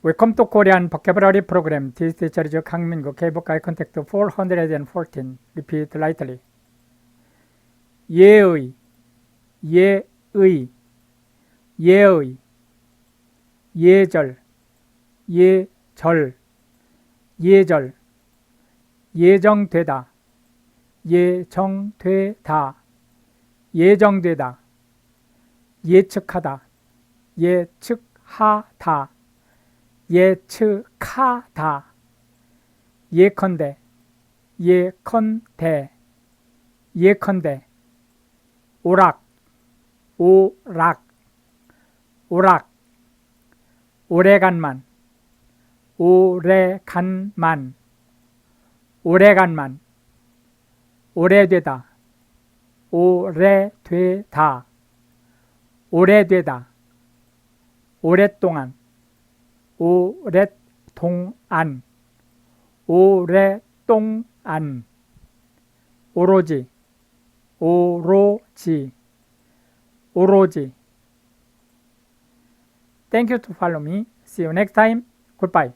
To Korean vocabulary program. This teacher is 강민구. Eye contact 414. Repeat lightly. 예의, 예의, 예의, 예절, 예절, 예절, 예정되다, 예정되다, 예정되다, 예측하다, 예측하다, 예측하다, 예컨대, 예컨대, 예컨대, 오락, 오락, 오락, 오래간만, 오래간만, 오래간만, 오래되다, 오래되다, 오래되다, 오랫동안, 오랫동안, 오랫동안, 오로지, 오로지, 오로지. Thank you to follow me. See you next time. Goodbye.